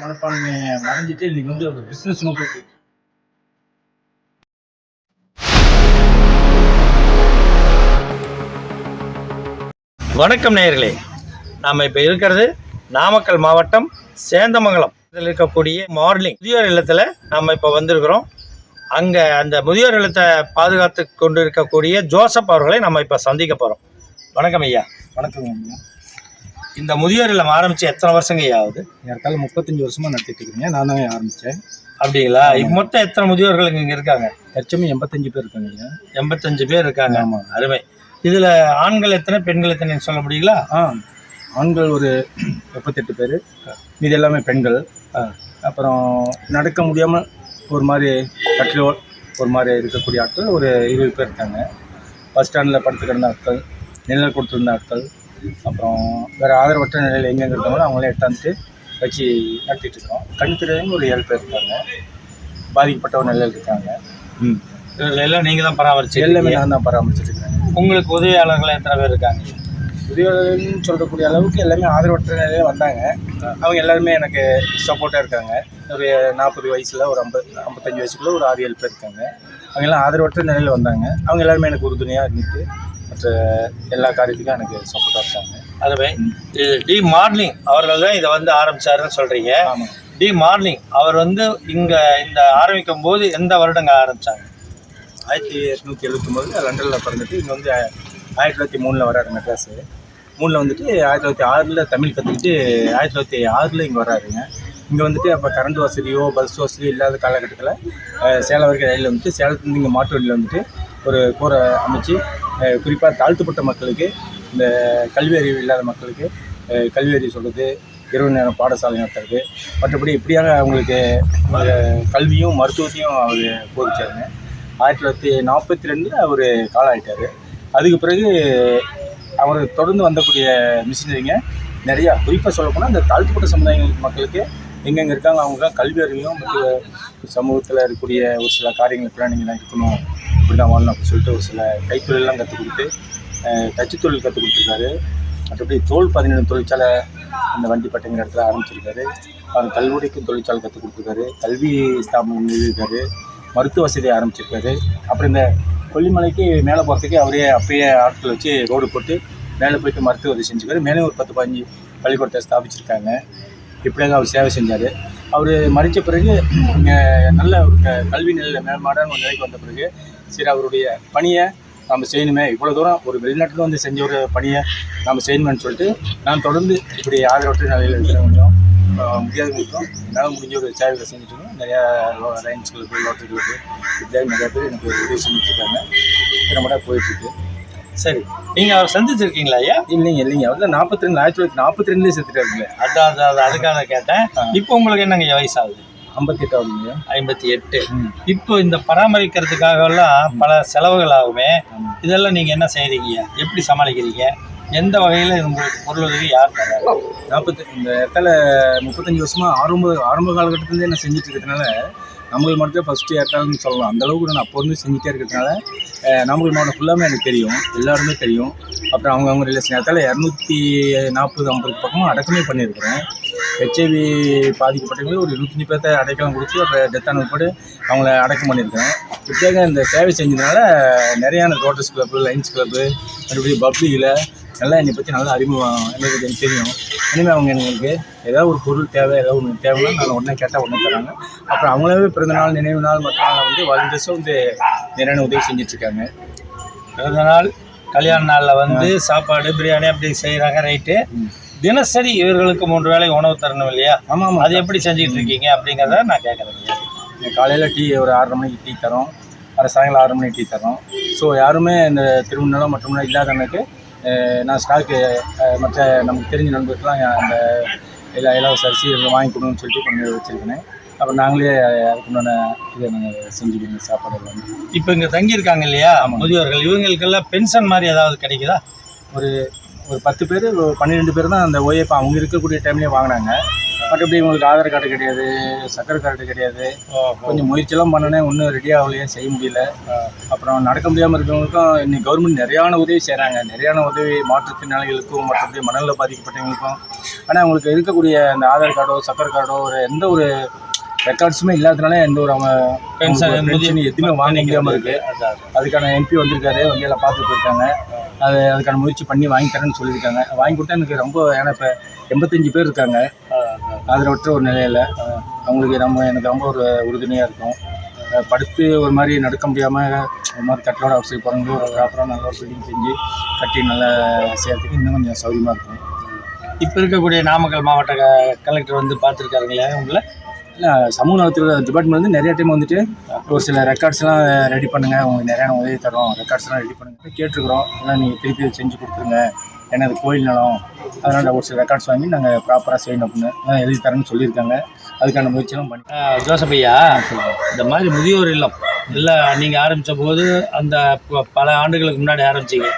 மனப்பான்மையை மறைஞ்சிட்டு இன்னைக்கு வந்து ஒரு பிஸ்னஸ் நோக்கி வணக்கம் நேயர்களே. நாம் இப்போ இருக்கிறது நாமக்கல் மாவட்டம் சேந்தமங்கலம். இதில் இருக்கக்கூடிய மார்னிங் முதியோர் இல்லத்தில் நாம் இப்போ வந்திருக்கிறோம். அங்கே அந்த முதியோர் இல்லத்தை பாதுகாத்து கொண்டு இருக்கக்கூடிய ஜோசப் அவர்களை நம்ம இப்போ சந்திக்க போகிறோம் வணக்கம் ஐயா. வணக்கம் ஐயா. இந்த முதியோர் இல்லம் ஆரம்பித்து எத்தனை வருஷங்க ஆகுது ஏற்கால முப்பத்தஞ்சு வருஷமா நடத்திட்டு இருக்கீங்க நான் தான் ஆரம்பித்தேன் அப்படிங்களா? இப்போ மொத்தம் எத்தனை முதியோர்கள் இங்கே இருக்காங்க? தற்சமயம் எண்பத்தஞ்சு பேர் இருக்காங்க எண்பத்தஞ்சு பேர் இருக்காங்க. ஆமாம் அருமை. இதில் ஆண்கள் எத்தனை பெண்கள் எத்தனை சொல்ல முடியுங்களா? ஆ ஆண்கள் ஒரு முப்பத்தெட்டு பேர். இது எல்லாமே பெண்கள். அப்புறம் நடக்க முடியாமல் ஒரு மாதிரி கட்டிலோ ஒரு மாதிரி இருக்கக்கூடிய ஆட்கள் ஒரு இருபது பேர் இருக்காங்க. பஸ் ஸ்டாண்டில் படுத்து கிடந்த ஆட்கள் நிழல் கொடுத்துருந்த ஆட்கள் அப்புறம் வேறு ஆதரவற்ற நிலையில் எங்கெங்கே இருக்காங்களோ அவங்களே எட்டாந்துட்டு வச்சு நடத்திட்டு இருக்கோம் கண் ஒரு ஏழு பேர் இருக்காங்க. பாதிக்கப்பட்ட ஒரு நிலையில் இருக்காங்க. ம். இதில் எல்லாம் நீங்கள் தான் பராமரிச்சு எல்லாமே நான் தான் பராமரிச்சுட்டு இருக்கிறேன். உங்களுக்கு உதவியாளர்கள் எத்தனை பேர் இருக்காங்க? உதவியாளர்கள்னு சொல்லக்கூடிய அளவுக்கு எல்லாமே ஆதரவற்ற நிலையில வந்தாங்க. அவங்க எல்லாருமே எனக்கு சப்போர்ட்டாக இருக்காங்க. ஒரு நாற்பது வயசில் ஒரு ஐம்பது ஐம்பத்தஞ்சு வயசுக்குள்ள ஒரு ஆறு ஏழு பேர் இருக்காங்க. அவங்க எல்லாம் ஆதரவற்ற நிலையில் வந்தாங்க. அவங்க எல்லாருமே எனக்கு உறுதுணையாக இருந்துட்டு மற்ற எல்லா காரியத்துக்கும் எனக்கு சப்போர்ட்டாக இருக்காங்க. அதுவே இது டி மார்னிங் அவர்கள் தான் இதை வந்து ஆரம்பிச்சாருன்னு சொல்றீங்க. ஆமாம் டி மார்னிங் அவர் வந்து இங்க இந்த ஆரம்பிக்கும் போது எந்த வருடங்க ஆரம்பிச்சாங்க? ஆயிரத்தி எட்நூற்றி எழுபத்தொம்போது லண்டனில் பிறந்துட்டு இங்கே வந்து ஆயிரத்தி தொள்ளாயிரத்தி மூணில் வராரு மெட்ராஸு மூணில் வந்துட்டு ஆயிரத்தி தொள்ளாயிரத்தி ஆறில் தமிழ் கற்றுக்கிட்டு ஆயிரத்தி தொள்ளாயிரத்தி ஆறில் இங்கே வராருங்க இங்கே வந்துட்டு அப்போ கரண்ட் வசதியோ பஸ் வசதியோ இல்லாத காலகட்டத்தில் சேலம் வரைக்கும் ரயிலில் வந்துட்டு சேலத்துலேருந்து இங்கே மாட்டு வண்டியில் வந்துட்டு ஒரு கூரை அமைச்சு குறிப்பாக தாழ்த்துப்பட்ட மக்களுக்கு இந்த கல்வி அறிவு இல்லாத மக்களுக்கு கல்வி அறிவு சொல்கிறது இரவு நேரம் பாடசாலை நடத்துறது மற்றபடி இப்படியாக அவங்களுக்கு கல்வியும் மருத்துவத்தையும் அவர் போதிச்சாருங்க. ஆயிரத்தி தொள்ளாயிரத்தி நாற்பத்தி ரெண்டில் அவர் காலாயிட்டார். அதுக்கு பிறகு அவர் தொடர்ந்து வந்தக்கூடிய மிஷினரிங்க. நிறையா குறிப்பாக சொல்லப்போனால் இந்த தாழ்த்தப்பட்ட சமுதாய மக்களுக்கு எங்கெங்கே இருக்காங்க அவங்களுக்குலாம் கல்வி அறிவையும் மற்ற சமூகத்தில் இருக்கக்கூடிய ஒரு சில காரியங்களுக்குலாம் நீங்கள் தான் இருக்கணும். இப்படி தான் வாழணும் அப்படின்னு சொல்லிட்டு ஒரு சில கைத்தொழிலெலாம் கற்றுக் கொடுத்து தச்சு தச்சுத் தொழில் கற்றுக் கொடுத்துருக்காரு. மற்றபடி தோல் பதினேழு தொழிற்சாலை அந்த வண்டிப்பட்டைங்கிற இடத்துல ஆரம்பிச்சிருக்காரு. அவர் கல்லூரிக்கும் தொழிற்சாலை கற்றுக் கொடுத்துருக்காரு. கல்வி ஸ்தாபனம் இருக்காரு மருத்துவ வசதியை ஆரம்பிச்சிருக்காரு. அப்புறம் இந்த கொல்லிமலைக்கு மேலே போகிறதுக்கு அவரே அப்பயே ஆட்கள் வச்சு ரோடு போட்டு மேலே போயிட்டு மருத்துவ உதவி செஞ்சுக்காரு மேலே ஒரு பத்து பதினஞ்சு பள்ளிக்கூடத்தை ஸ்தாபிச்சிருக்காங்க. இப்படியாக அவர் சேவை செஞ்சார். அவர் மறித்த பிறகு நல்ல ஒரு க- கல்வி நிலையில் மேம்பாடான ஒரு நிலைக்கு வந்த பிறகு சரி அவருடைய பணியை நம்ம செய்யணுமே. இவ்வளோ தூரம் ஒரு வெளிநாட்டில் வந்து செஞ்ச ஒரு பணியை நம்ம செய்யணுமேன்னு சொல்லிட்டு நான் தொடர்ந்து இப்படி ஆதரவற்ற நிலையில் இருக்கிறவங்களும் முடியாதவங்களுக்கும் என்னால் முடிஞ்ச ஒரு சேவைகளை செஞ்சுட்டு இருக்கோம். நிறையா லைன்ஸ்களுக்கு கிளப்பு இப்படியாக நிறையா பேர் எனக்கு உதவி செஞ்சுட்டு இருக்காங்க. திறம்பட போயிட்டுருக்கு சரி. நீங்க அவர் சந்திச்சிருக்கீங்களா ஐயா? இல்லைங்க இல்லைங்க. அவர் நாற்பத்தி ரெண்டு ஆயிரத்தி தொள்ளாயிரத்தி நாற்பத்தி ரெண்டுலேயே செத்துட்டாருங்களே அதான் அதான். அதுக்காக கேட்டேன். இப்போ உங்களுக்கு என்னங்க வயசாகுது? ஐம்பத்தி எட்டாவதுங்க ஐம்பத்தி எட்டு. இப்போ இந்த பராமரிக்கிறதுக்காக எல்லாம் பல செலவுகள் ஆகுமே இதெல்லாம் நீங்க என்ன செய்றீங்க எப்படி சமாளிக்கிறீங்க? எந்த வகையில் உங்களுக்கு பொருளுதவி யார் தராங்க நாற்பத்தி இந்த இடத்துல முப்பத்தஞ்சு வருஷமா ஆரம்ப ஆரம்ப காலகட்டத்துலேருந்தே நான் செஞ்சுட்டு இருக்கிறதுனால நம்மளுக்கு மட்டும் ஃபஸ்ட்டு ஏற்காலன்னு சொல்லலாம். அந்தளவுக்கு நான் அப்போ இருந்து செஞ்சுட்டே இருக்கிறதுனால நாமக்கல் மாவட்டம் ஃபுல்லாமே எனக்கு தெரியும். எல்லாருமே தெரியும். அப்புறம் அவங்க அவங்க ரிலேஷன் ஏற்றால இரநூத்தி நாற்பது ஐம்பது பக்கமும் அடக்கமே பண்ணியிருக்கிறேன். ஹெச்ஐவி பாதிக்கப்பட்டவங்களுக்கு ஒரு இருபத்தஞ்சி பேர்த்த அடைக்கலம் கொடுத்து அப்புறம் டெத்தான ஆன அவங்கள அடக்கம் பண்ணியிருக்கிறேன். இப்படியாக இந்த சேவை செஞ்சதுனால நிறையான ரோட்டர்ஸ் கிளப்பு லைன்ஸ் கிளப்பு மறுபடியும் பப்ளிகில் நல்லா என்னை பற்றி நல்லா அறிமுகம் எனக்கு எனக்கு தெரியும். இனிமேல் அவங்க எனக்கு ஏதாவது ஒரு பொருள் தேவை ஏதாவது ஒன்று தேவைன்னா நான் உடனே கேட்டால் உடனே தராங்க. அப்புறம் அவங்களாவே பிறந்த நாள் நினைவு நாள் மற்ற நாளில் வந்து வாலண்டியர்ஸும் வந்து நிறைய உதவி செஞ்சிட்ருக்காங்க பிறந்த நாள் கல்யாண நாளில் வந்து சாப்பாடு பிரியாணி அப்படி செய்கிறாங்க ரைட்டு. தினசரி இவர்களுக்கு மூன்று வேளை உணவு தரணும் இல்லையா? ஆமாம் அது எப்படி செஞ்சுட்டு இருக்கீங்க அப்படிங்கிறத நான் கேட்குறேங்க காலையில் டீ ஒரு ஆறரை மணிக்கு டீ தரோம். அப்புறம் சாயங்காலம் ஆறு மணிக்கு டீ தரோம். ஸோ யாருமே இந்த திருமணம் மற்றும் இல்லாதவனுக்கு நான் ஸ்டாக்கு மற்ற நமக்கு தெரிஞ்ச நண்பருக்குலாம் அந்த எல்லா இலவச அரிசி வாங்கி கொடுங்கன்னு சொல்லிட்டு கொஞ்சம் வச்சுருக்கேன் அப்புறம் நாங்களே அதுக்குண்டான இதை நாங்கள் செஞ்சுக்கணும் சாப்பாடு எல்லாமே. இப்போ இங்கே தங்கியிருக்காங்க இல்லையா? முதியோர்கள் இவங்களுக்கெல்லாம் பென்ஷன் மாதிரி ஏதாவது கிடைக்குதா? ஒரு ஒரு பத்து பேர் பன்னிரெண்டு பேர் தான் அந்த ஓஏபி அவங்க இருக்கக்கூடிய டைம்லேயே வாங்கினாங்க மற்றபடி உங்களுக்கு ஆதார் கார்டு கிடையாது சக்கரை கார்டு கிடையாது? கொஞ்சம் முயற்சியெல்லாம் பண்ணனே ஒன்றும் ரெடி ஆகலையே செய்ய முடியல. அப்புறம் நடக்க முடியாமல் இருக்கிறவங்களுக்கும் இன்னைக்கு கவர்மெண்ட் நிறையான உதவி செய்கிறாங்க நிறையான உதவி மாற்றுத்திறனாளிகளுக்கும் மற்றபடி மனநல பாதிக்கப்பட்டவங்களுக்கும். ஆனால் அவங்களுக்கு இருக்கக்கூடிய அந்த ஆதார் கார்டோ சக்கரை கார்டோ ஒரு எந்த ஒரு ரெக்கார்ட்ஸுமே இல்லாததுனால எந்த ஒரு அவங்க பென்ஷன் எதுவுமே வாங்க முடியாமல் இருக்கு. அதான். அதுக்கான எம்பி வந்திருக்காரு வந்து எல்லாம் பார்த்துட்டு போயிருக்காங்க. அது அதுக்கான முயற்சி பண்ணி வாங்கி தரேன்னு சொல்லியிருக்காங்க. வாங்கி கொடுத்தா எனக்கு ரொம்ப ஏன்னா இப்போ எண்பத்தஞ்சு பேர் இருக்காங்க. ஆதரவற்ற ஒரு நிலையில் அவங்களுக்கு நம்ம எனக்கு ரொம்ப ஒரு உறுதுணையாக இருக்கும். படுத்து ஒரு மாதிரி நடக்க முடியாமல் ஒரு மாதிரி கட்டளோட அவசியம் போகிறவங்களும் ஒரு ப்ராப்பராக நல்ல ஒரு பில்டிங் செஞ்சு கட்டி நல்லா செய்யறதுக்கு இன்னும் கொஞ்சம் சௌகரியமாக இருக்கும். இப்போ இருக்கக்கூடிய நாமக்கல் மாவட்ட க- கலெக்டர் வந்து பார்த்துருக்காருங்களே உங்களை? இல்லை சமூக நலத்துறை டிபார்ட்மெண்ட் வந்து நிறைய டைம் வந்துட்டு ஒரு சில ரெக்கார்ட்ஸ்லாம் ரெடி பண்ணுங்கள் உங்களுக்கு நிறைய உதவி தரோம் ரெக்கார்ட்ஸ்லாம் ரெடி பண்ணுங்க. கேட்டிருக்கிறோம். எல்லாம் நீங்கள் திருப்பி செஞ்சு கொடுத்துருங்க. ஏன்னா அது கோயில் நிலம். அதனால் ஒரு சில ரெக்கார்ட்ஸ் வாங்கி நாங்கள் ப்ராப்பராக செய்யணும் அப்படின்னு அதான் எழுதி தரேன்னு சொல்லியிருக்காங்க. அதுக்கான முயற்சியெல்லாம் பண்ணி ஜோசப் ஐயா இந்த மாதிரி முதியோர் இல்லம் இல்லை நீங்கள் ஆரம்பித்த போது அந்த ப- பல ஆண்டுகளுக்கு முன்னாடி ஆரம்பிச்சிங்க.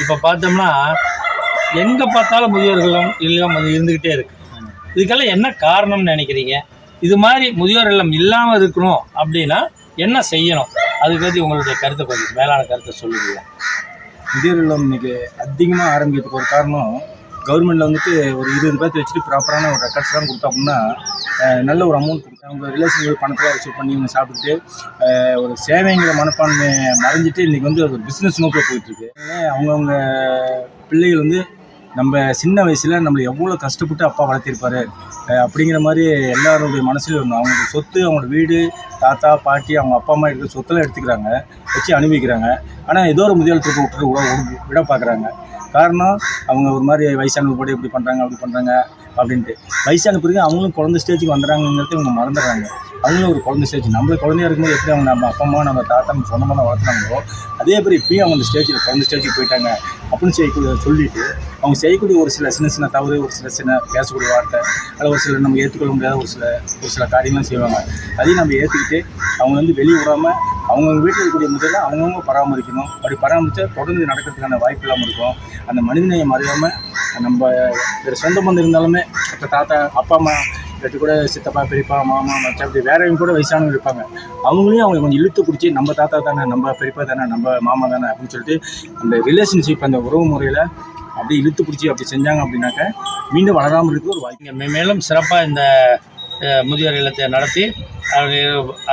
இப்போ பார்த்தோம்னா எங்கே பார்த்தாலும் முதியோர் இல்லம் அது இருந்துக்கிட்டே இருக்கு. இதுக்கெல்லாம் என்ன காரணம்னு நினைக்கிறீங்க? இது மாதிரி முதியோர் இல்லம் இல்லாமல் இருக்கணும் அப்படின்னா என்ன செய்யணும்? அதுக்கு பற்றி உங்களுடைய கருத்தை கொஞ்சம் மேலான கருத்தை சொல்லுவீங்க முதியோர் இல்லம் இன்னைக்கு அதிகமாக ஆரம்பிக்கிறதுக்கு ஒரு காரணம் கவர்மெண்ட்டில் வந்துட்டு ஒரு இருபது பேர்த்து வச்சுட்டு ப்ராப்பரான ஒரு ரெக்கார்ட்ஸ்லாம் கொடுத்தோம்னா அப்படின்னா நல்ல ஒரு அமௌண்ட் கொடுத்தா அவங்க ரிலேஷன் பணத்தை ரிசீவ் பண்ணி இவங்க சாப்பிட்டுட்டு ஒரு சேவைங்கிற மனப்பான்மை மறைஞ்சிட்டு இன்றைக்கி வந்து ஒரு பிஸ்னஸ் நோக்கில் போயிட்டுருக்கு அவங்கவுங்க பிள்ளைகள் வந்து நம்ம சின்ன வயசில் நம்மளை எவ்வளோ கஷ்டப்பட்டு அப்பா வளர்த்திருப்பாரு அப்படிங்கிற மாதிரி எல்லாருடைய மனசுலையும் ஒன்று அவங்களோட சொத்து அவங்களோட வீடு தாத்தா பாட்டி அவங்க அப்பா அம்மா எடுக்கிற சொத்தெல்லாம் எடுத்துக்கிறாங்க வச்சு அனுபவிக்கிறாங்க. ஆனால் ஏதோ ஒரு முதியோர் திருப்பி விட்டுட்டு விட விட- பார்க்குறாங்க காரணம் அவங்க ஒரு மாதிரி வயசானவங்க கூட இப்படி பண்ணுறாங்க அப்படி பண்ணுறாங்க அப்படின்ட்டு. வயசான பிறகு அவங்களும் குழந்த ஸ்டேஜுக்கு வந்துடுறாங்கிறது இவங்க மறந்துடுறாங்க. அவங்களும் ஒரு குழந்தை ஸ்டேஜ் நம்ம குழந்தையா இருக்கும்போது எப்படி அவங்க நம்ம அப்பா அம்மா நம்ம தாத்தா நம்ம சொந்தமாக தான் வளர்த்துனாங்களோ அதே மாதிரி இப்பயும் அவங்க அந்த ஸ்டேஜில் குழந்தை ஸ்டேஜுக்கு போயிட்டாங்க அப்படின்னு செய்யக்கூடிய சொல்லிட்டு அவங்க செய்யக்கூடிய ஒரு சில சின்ன சின்ன தவறு ஒரு சில சின்ன பேசக்கூடிய வார்த்தை அதில் ஒரு சில நம்ம ஏற்றுக்கொள்ள முடியாத ஒரு சில ஒரு சில காரியங்களும் செய்வாங்க. அதையும் நம்ம ஏற்றுக்கிட்டு அவங்க வந்து வெளியே விடாமல் அவங்கவுங்க வீட்டில் இருக்கக்கூடிய முதல்ல அவங்கவுங்க பராமரிக்கணும். அப்படி பராமரித்தா தொடர்ந்து நடக்கிறதுக்கான வாய்ப்பு இல்லாமல் இருக்கும். அந்த மனிதனையை மறையாமல் நம்ம வேறு சொந்த பந்தம் இருந்தாலுமே இப்போ தாத்தா அப்பா அம்மா இல்லாட்டி கூட சித்தப்பா பெரியப்பா மாமா மச்சான் அப்படி வேறவங்க கூட வயசானவங்க இருப்பாங்க. அவங்களையும் அவங்க கொஞ்சம் இழுத்து பிடிச்சி நம்ம தாத்தா தானே நம்ம பெரியப்பா தானே நம்ம மாமா தானே அப்படின்னு சொல்லிட்டு அந்த ரிலேஷன்ஷிப் அந்த உறவு முறையில் அப்படி இழுத்து பிடிச்சி அப்படி செஞ்சாங்க அப்படின்னாக்க மீண்டும் வளராமல் இருக்க ஒரு வாய்ப்பு. மேலும் சிறப்பாக இந்த முதியோர் இல்லத்தை நடத்தி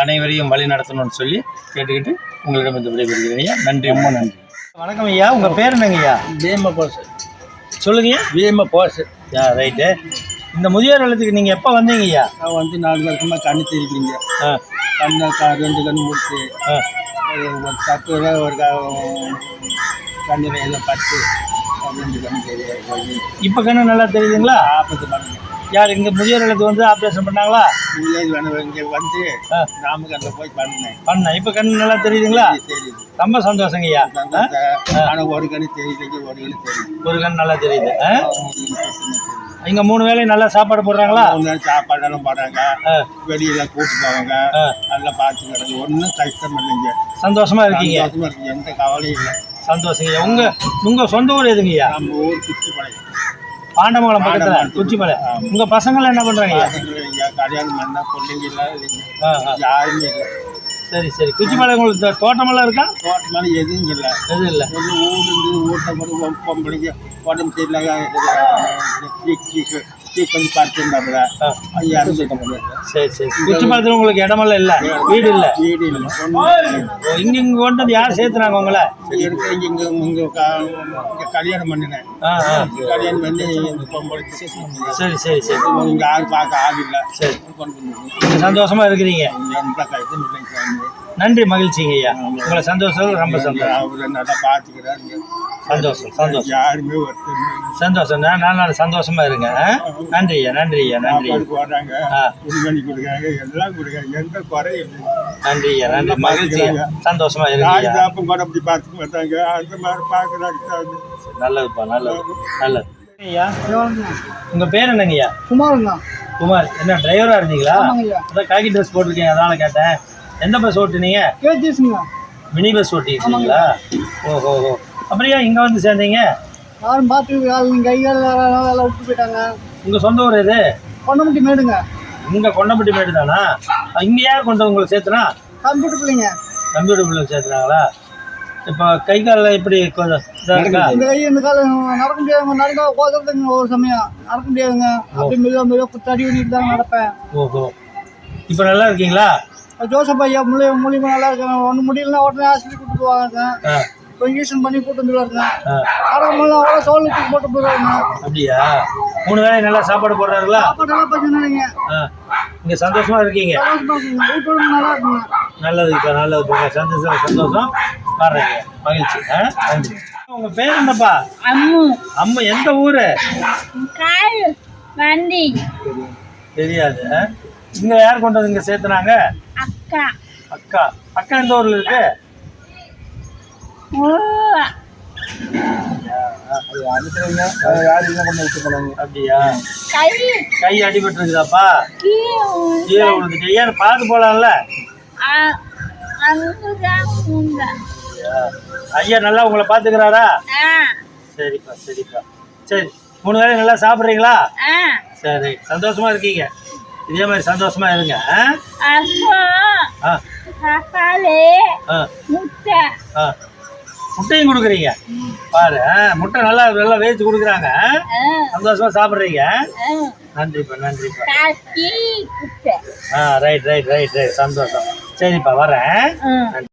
அனைவரையும் வழி நடத்தணும்னு சொல்லி கேட்டுக்கிட்டு உங்களிடம் இந்த விடைபெறுகிறேன் ஐயா. நன்றி. ரொம்ப நன்றி. வணக்கம் ஐயா. உங்கள் பேர் என்னங்க ஐயா? பீம போஸ் சொல்லுங்க பீம போஸ் யா ரைட்டு. இந்த முதியோர் இல்லத்துக்கு நீங்கள் எப்போ வந்தீங்க ஐயா? நான் வந்து நாலு வருஷமா கண்ணு தெரிவிக்கிறீங்க ஆ. கண்ணு க- ரெண்டு கண்ணு முடிச்சு ஆ. ஒரு தட்டு ஒரு கண்ணு எல்லாம் பத்து ரெண்டு கண்ணு தெரியும் இப்போ கண்ணு நல்லா தெரியுதுங்களா? ஆபத்து பண்ணுங்க யார் இங்கே முதியோர் இல்லத்துக்கு வந்து ஆப்ரேஷன் பண்ணாங்களா? இங்கே வேணும் இங்கே வந்து ஆ. நாமக்கு அங்கே போய் பண்ணேன். பண்ண இப்போ கண்ணு நல்லா தெரியுதுங்களா? தெரியுது ரொம்ப சந்தோஷங்க ஐயா. ஆ? ஆனால் ஒரு கண்ணு தெரியலைங்க ஒரு கண்ணு தெரியும் ஒரு கண்ணு நல்லா தெரியுது. இங்கே மூணு வேளையும் நல்லா சாப்பாடு போடுறாங்களா? மூணு நேரம் சாப்பாடெல்லாம் போடுறாங்க. வெளியில கூட்டு போவாங்க. நல்லா பார்த்துக்கிறாங்க ஒன்றும் கஷ்டம் இல்லைங்க சந்தோஷமா இருக்கீங்க? சந்தோஷமா இருக்கு எந்த கவலையும் இல்லை. சந்தோஷங்க உங்க உங்க சொந்த ஊர் எதுங்கய்யா? நம்ம ஊர் குச்சி பழைய பாண்டமங்கலம். பக்கத்துல. குச்சிமலை உங்க பசங்க என்ன இங்க கல்யாணம் பண்ண பிள்ளைங்க எல்லாம் இல்லைங்க. ஆ, ஆ. யாருமே இல்லை. சரி சரி குச்சிமலை உங்களுக்கு தோட்டமெல்லாம் இருக்கா தோட்டமான எதுவும் இல்லை எதுவும் இல்லை ஒரு ஊர் இருந்து ஊட்ட கூட பொம்பளைங்க உடம்பு சரியில்லாத கொஞ்சம் படுத்துருந்தாப்புல ஆ. இறந்துட்ட முடியாது சரி சரி. குச்சிமலத்தில் உங்களுக்கு இடமெல்லாம் இல்லை? வீடு இல்லை? வீடு இல்லை. இங்க இங்க கொண்டு வந்து யார் சேர்த்துனாங்க உங்களை? இங்க இங்க இங்க கல்யாணம் பண்ணினேன். கல்யாணம் பண்ணி. சரி சரி சரி. இங்க யாரும் பார்க்க ஆள் இல்லை. சரி. கொண்டு வந்து நீங்க சந்தோஷமா இருக்கிறீங்க. நன்றி மகிழ்ச்சிங்க ஐயா உங்களை சந்தோஷம் ரொம்ப சந்தோஷம். அவரை நல்லா பார்த்துக்கிறாருங்க சந்தோஷம் சந்தோஷம். யாருமே. சந்தோஷம். நான் நான் நான் சந்தோஷமா இருங்க? நன்றி ஐயா நன்றி ஐயா நன்றி போடுறாங்க. ஆ. துணிமணி கொடுக்குறாங்க. எல்லாம் கொடுக்குறாங்க. எந்த குறையும் இல்லை. நன்றி. ஐயா நன்றி மகிழ்ச்சி. சந்தோஷமா ஐயா தாப்பும் கூட அப்படி பார்த்துக்க மாட்டாங்க. அந்த மாதிரி பார்க்குறாங்க. நல்லதுப்பா நல்லது. நல்லது. ஐயா. உங்க பேர் என்னங்க ஐயா குமாருங்க குமார். என்ன டிரைவரா இருந்தீங்களா? அதான் காக்கி ட்ரெஸ் போட்டிருக்கீங்க அதனால கேட்டேன். எந்த பஸ் ஓட்டுனீங்க? மினி பஸ் ஓட்டிருக்கீங்களா ஓஹோ ஓ ஏன் இங்க வந்து சேர்ந்தீங்க? யாரும் பார்த்து யாரும் கை கால் வேலை விட்டு போயிட்டாங்க. உங்க சொந்த ஊர் எது? பொண்ணமுட்டி மேடுங்க. இங்கே கொண்டப்பட்டி மேடு தானா இங்கே யார் கொண்டு உங்களை சேர்த்துனா? கம்ப்யூட்டர் பிள்ளைங்க. கம்ப்யூட்டர் பிள்ளைங்க சேர்த்துனாங்களா இப்போ கை காலில் இருக்கா? இந்த கை இந்த காலம் நடக்க முடியாதுங்க. நடக்க உட்காந்துருந்துங்க ஒரு சமயம். நடக்க முடியாதுங்க. அப்படி மெதுவாக மெதுவாக குத்தாடி பண்ணிட்டு தான் நடப்பேன். ஓஹோ. இப்போ நல்லா இருக்கீங்களா? ஜோசப் ஐயா மூலி மூலியமாக நல்லா இருக்காங்க. ஒன்றும் முடியலன்னா உடனே ஹாஸ்பிட்டல் கூட்டு போவாங்க. இன்ஜெக்ஷன் பண்ணி கூட்டு வந்துடுவாருங்க ஆ. ஆரம்பம்லாம் அவ்வளோ சோழத்துக்கு போட்டு போயிடுவாங்க அப்படியா? மூணு வேளை நல்லா சாப்பாடு போடுறாருங்களா? சாப்பாடெல்லாம் பிரச்சனை ஆ. இங்கே சந்தோஷமா இருக்கீங்க? நல்லா இருக்குங்க. நல்லது இப்போ நல்லது போங்க. சந்தோஷம் சந்தோஷம். பாருங்க மகிழ்ச்சி. ஆ நன்றி. உங்கள் பேர் என்னப்பா? அம்மு. அம்மா எந்த ஊர்? வண்டி. தெரியாது. இங்கே யார் கொண்டு வந்து இங்கே சேர்த்துனாங்க? அக்கா. அக்கா. அக்கா எந்த ஊரில் இருக்கு ஓ அது அனுப்புறவங்க யார் என்ன பண்ண விட்டு போனாங்க அப்படியா கை. அடிபட்டு இருக்குதாப்பா கீழே விழுந்துட்டு. ஏன் பார்த்து உங்க ஐயா நல்லா உங்களை பார்த்துக்கிறாரா? ஆ. சரிப்பா சரிப்பா. சரி மூணு வேளை நல்லா சாப்பிட்றீங்களா? சரி சந்தோஷமா இருக்கீங்க. இதே மாதிரி சந்தோஷமா இருங்க ஆ? முட்டையும் கொடுக்குறீங்க. பாரு முட்டை நல்லா நல்லா வேவிச்சு கொடுக்குறாங்க. சந்தோஷமா சாப்பிட்றீங்க. நன்றிப்பா நன்றிப்பா. ஆ ரைட் ரைட் ரைட் ரைட் சந்தோஷம். சரிப்பா வரேன்.